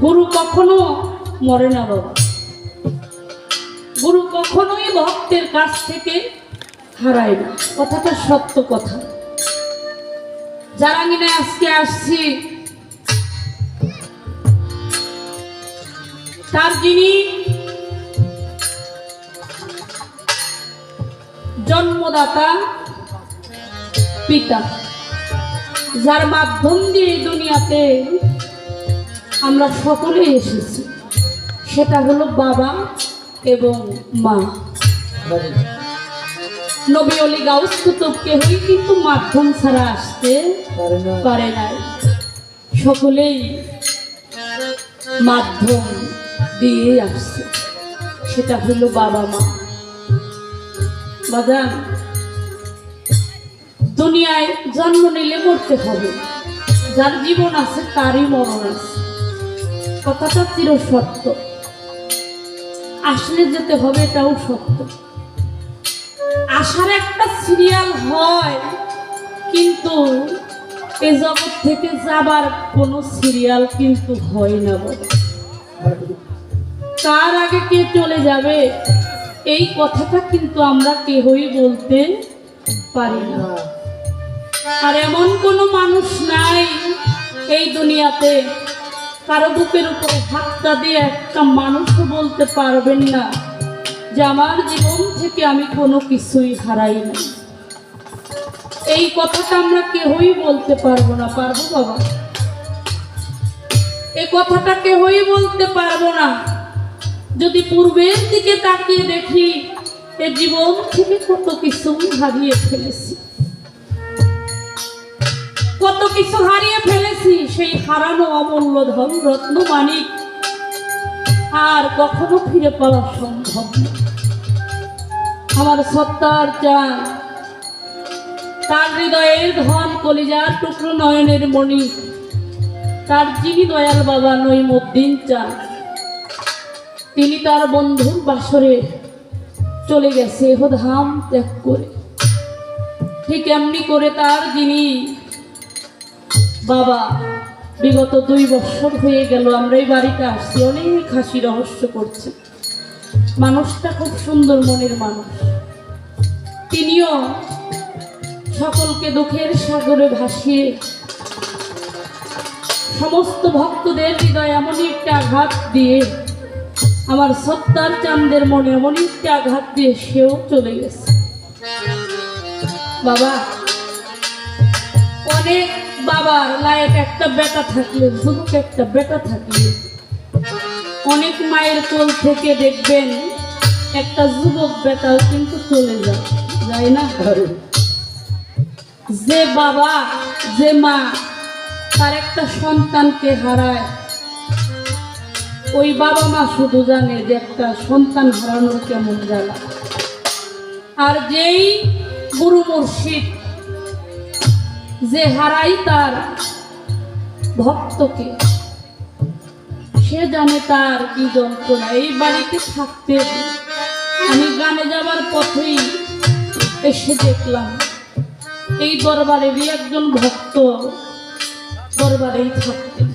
গুরু কখনো মরে না বাবা। গুরু কখনোই ভক্তের কাছ থেকে হারায় না। কথাটা সত্য কথা। যারা কিনা আজকে আসছি। তার যিনি জন্মদাতা, পিতা, যার মাধ্যম দিয়ে দুনিয়াতে আমরা সকলে এসেছি। সেটা হলো বাবা এবং মা। নবী অলি গাউস কুতুব কেহই কিন্তু মাধ্যম ছাড়া আসতে পারে নাই। সকলেই মাধ্যম দিয়ে আসছে। সেটা হলো বাবা, মা। বাজান দুনিয়ায় জন্ম নিলে মরতে হবে। যার জীবন আছে, তারই মরণ আছে। কথাটা চির সত্য আসলে যেতে হবে এটাও সত্য। আসার একটা সিরিয়াল হয়, কিন্তু এ জগৎ থেকে যাবার কোনো সিরিয়াল কিন্তু হয় না তার আগে কে চলে যাবে? এই কথাটা কিন্তু আমরা কেহই বলতে পারি না। আর এমন কোনো মানুষ নাই এই দুনিয়াতে কারও বুকের উপর হাতটা দিয়ে একটা মানুষও বলতে পারবেন না যে আমার জীবন থেকে আমি কোনো কিছুই হারাই না এই কথাটা আমরা কেহই বলতে পারব না, পারব বাবা। এ কথাটা কেহই বলতে পারব না। যদি পূর্বের দিকে তাকিয়ে দেখি, এ জীবন থেকে কত কিছু হারিয়ে ফেলেছি। কত কিছু হারিয়ে ফেলেছি, সেই হারানো অমূল্য ধন রত্ন মানিক। আর কখনো ফিরে পাওয়া সম্ভব আমার সত্তার চান তার হৃদয়ের ধন কলিজার টুকরো নয়নের মণি, তার যিনি দয়াল বাবা নইমুদ্দিন চান তিনি তার বন্ধুর বাসরে চলে গেছে ধাম ত্যাগ করে। ঠিক এমনি করে তার যিনি বাবা, বিগত দুই বছর হয়ে গেল, আমরা এই বাড়িতে আসছি, অনেক হাসি রহস্য করছে। মানুষটা খুব সুন্দর মনের মানুষ। তিনিও সকলকে দুঃখের সাগরে ভাসিয়ে সমস্ত ভক্তদের হৃদয়ে এমনই একটা আঘাত দিয়ে, আমার সত্তার চান্দের মনে এমনই একটা আঘাত দিয়ে সেও চলে গেছে। বাবা, অনেক বাবার লায়ক একটা বেটা থাকলে যুবক একটা বেটা থাকলে। অনেক মায়ের কোল থেকে দেখবেন একটা যুবক বেটাও কিন্তু চলে যায় যায় না? যে বাবা যে মা তার একটা সন্তানকে হারায়। ওই বাবা মা শুধু জানে যে একটা সন্তান হারানোর কেমন জ্বালা। আর যেই গুরু মুর্শিদ যে হারাই তার ভক্তকে, সে জানে তার কি যন্ত্রণা। এই বাড়িতে থাকতে আমি গানে যাবার পথেই এসে দেখলাম, এই দরবারেরই একজন ভক্ত দরবারেই থাকতেন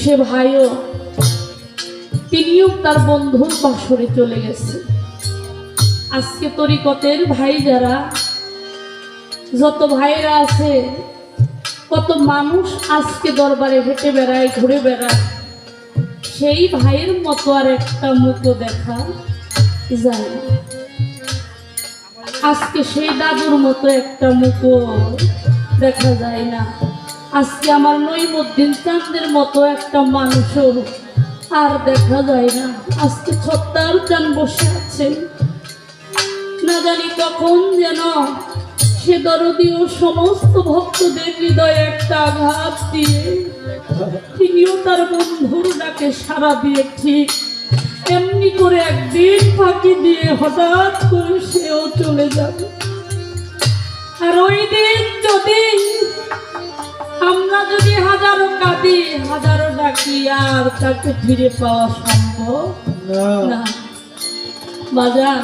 সে ভাইও তিনিও তার বন্ধুর বাসরে চলে গেছে। আজকে তরিকতের ভাই যারা যত ভাইরা আছে, কত মানুষ আজকে দরবারে হেঁটে বেড়ায়, ঘুরে বেড়ায়, সেই ভাইয়ের মতো আর একটা মতো দেখা যায় আজকে সেই দাদুর মতো একটা মুখো দেখা যায় না। আজকে আমার নৈমুদ্দিন চাঁদের মতো একটা মানুষও আর দেখা যায় না। আজকে ছত্তার চান বসে আছেন না জানি কখন যেন সে দরদীয় সমস্ত ভক্তদের হৃদয়ে একটা আঘাত দিয়ে তিনিও তার বন্ধুর ডাকে সারা দিয়ে ঠিক এমনি করে একদিন ফাঁকি দিয়ে হঠাৎ করে সেও চলে যাবে। আর ওই দিন যদি আমরা যদি হাজারো কাঁদি হাজারো ডাকি আর তাকে ফিরে পাওয়া সম্ভব না। বাজার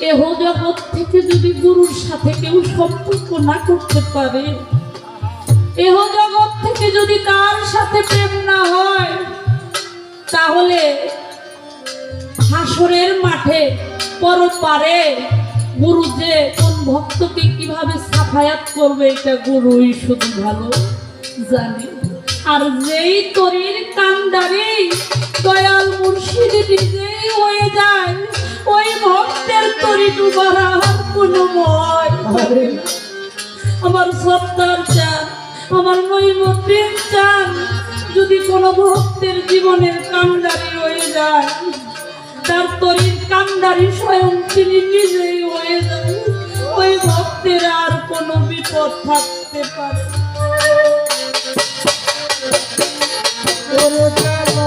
এহ জগৎ থেকে যদি গুরুর সাথে কেউ সম্পর্ক না করতে পারে এহ জগৎ থেকে যদি তার সাথে প্রেম না হয়, তাহলে হাসরের মাঠে পরপারে গুরু যে কোন ভক্তকে কীভাবে সাফায়াত করবে, এটা গুরুই শুধু ভালো জানে। আর যেই তরির কান্দারি দয়াল মুর্শিদ নিজেই হয়ে যায়, ওই ভক্তের তরি ডুবার কোনো ময় থাকে না। আমার সত্তার চান আমার নৈমত্রীর চান যদি কোনো ভক্তের জীবনের কান্দারি হয়ে যায়, তার তরির কান্ডারি স্বয়ং তিনি নিজেই হয়ে যায় ওই ভক্তের আর কোনো বিপদ থাকতে পারে না। ওরে জ্বালা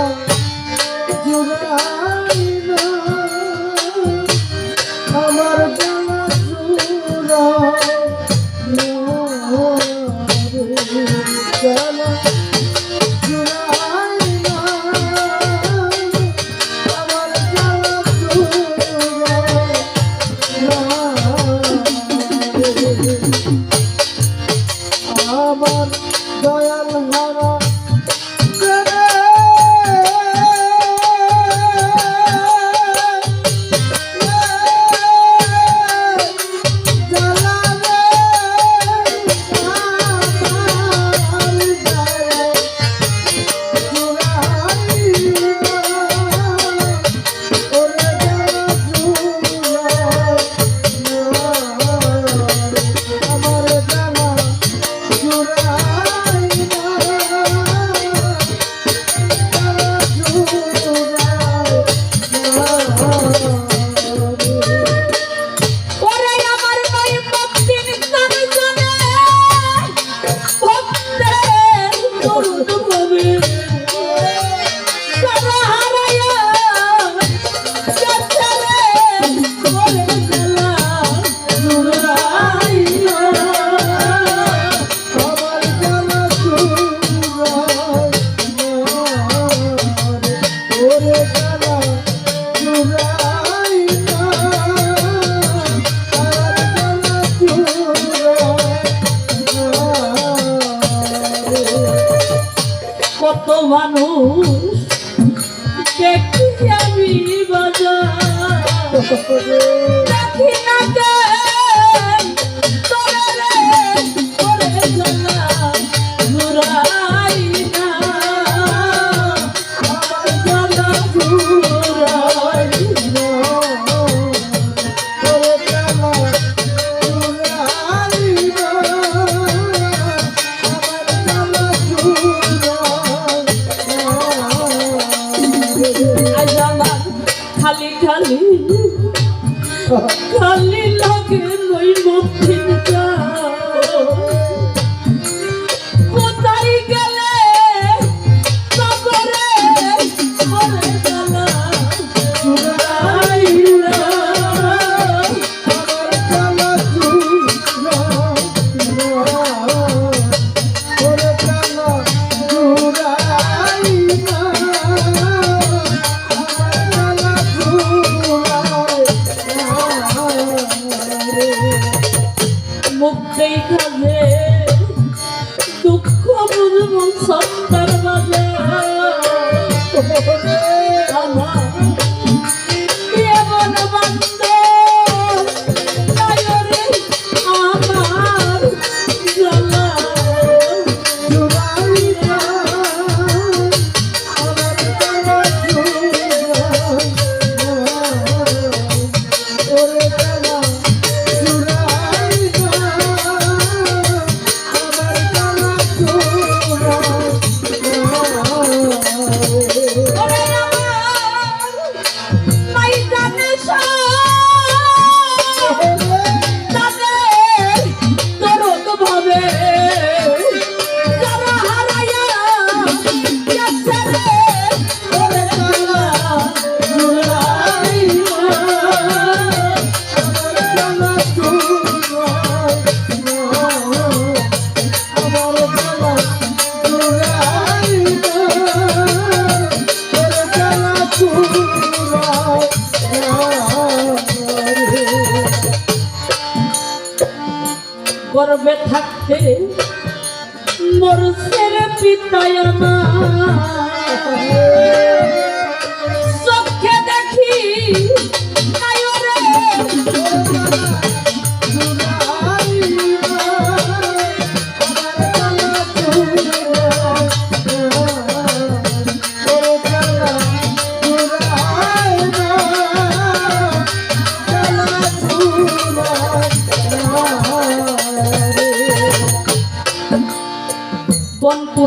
মানুষ দেখি আমি বাজার। খালি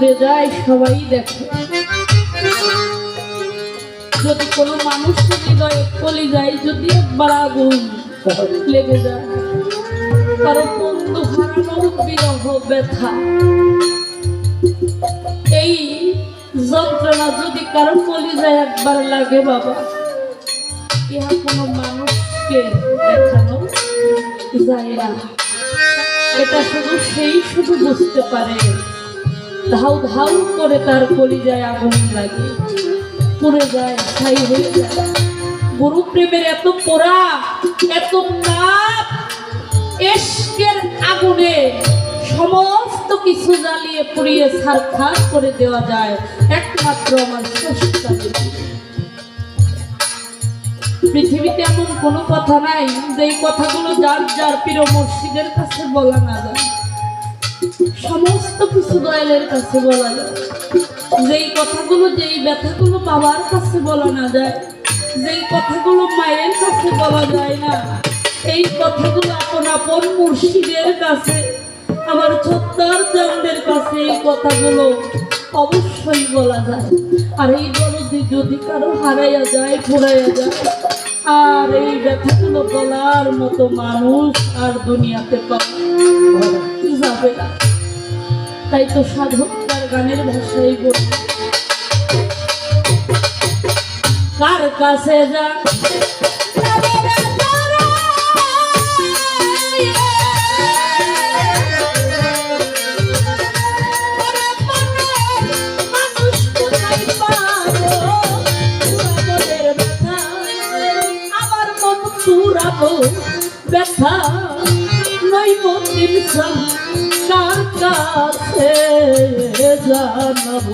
পুড়ে যায়, সবাই দেখে। যদি কোনো মানুষ হৃদয়ে কলি যায়, যদি একবার আগুন লেগে যায়, কারও বন্ধু হারানোর বিরহ ব্যথা। এই যন্ত্রণা যদি কারও কলি যায়, একবার লাগে বাবা। ইহা কোনো মানুষকে দেখানো যায় না। এটা শুধু সেই শুধু বুঝতে পারে। ধাউ ধাউ করে তার কলিজায় আগুন লাগে। পুড়ে যায়, ছাই হয়ে যায়। গুরু প্রেমের এত পোড়া, এত তাপ এসকের আগুনে সমস্ত কিছু জ্বালিয়ে পুড়িয়ে ছারখার করে দেওয়া যায়। একমাত্র আমার পৃথিবীতে এমন কোনো কথা নাই, যেই কথাগুলো যার যার প্রিয় মসজিদের কাছে বলা না যায়। সমস্ত কিছু দয়ালের কাছে বলা যায়। যেই কথাগুলো, যেই ব্যথাগুলো বাবার কাছে বলা না যায়, যেই কথাগুলো মায়ের কাছে বলা যায় না এই কথাগুলো আপন আপন মুর্শিদের কাছে, আমার ছোট্টার চাঁদের কাছে এই কথাগুলো অবশ্যই বলা যায়। আর এই দরদি যদি কারও হারাইয়া যায় ঘুরাইয়া যায় আর এই ব্যথাগুলো বলার মতো মানুষ আর দুনিয়াতে যাবে না। তাই তো সাধক তার গানের ভাষাই বলি, কার কাছে যা ব্যথা নইব মন্দির কার কাছে জানাব?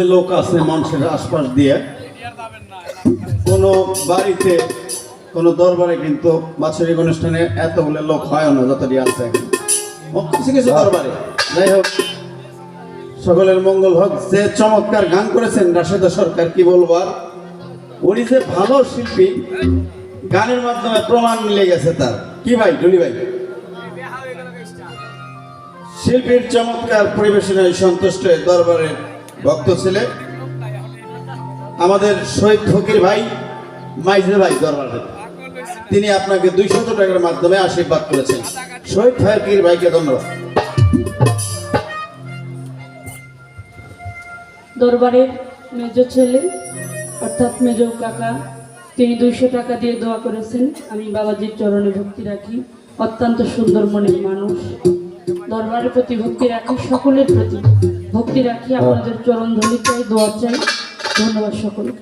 যে লোক আছে মানুষের আশপাশ দিয়ে, কোনো বাড়িতে, কোনো দরবারে কিন্তু বাৎসরিক অনুষ্ঠানে এতগুলো লোক হয় না যতটি আছে। কিছু কিছু দরবারে। যাই হোক, সকলের মঙ্গল হোক। যে চমৎকার গান করেছেন রাশেদা সরকার, কি বলব আর? উনি যে ভালো শিল্পী, গানের মাধ্যমে প্রমাণ মিলে গেছে তার। কি ভাই ডুলি ভাই? শিল্পীর চমৎকার পরিবেশনায় সন্তুষ্ট দরবারের ভক্ত ছেলে, আমাদের শহীদ ফকির ভাই মাইজে ভাই দরবারে তিনি আপনাকে দুইশত টাকার মাধ্যমে আশীর্বাদ করেছেন। শহীদ ফকির ভাইকে ধন্যবাদ। দরবারের মেজ ছেলে, অর্থাৎ মেজ কাকা, তিনি দুইশো টাকা দিয়ে দোয়া করেছেন। আমি বাবাজির চরণে ভক্তি রাখি। অত্যন্ত সুন্দর মনের মানুষ। দরবারের প্রতি ভক্তি রাখি সকলের প্রতি। ভক্তি রাখি আপনাদের চরণ ধরি চাই দোয়া চাই। ধন্যবাদ সকলকে।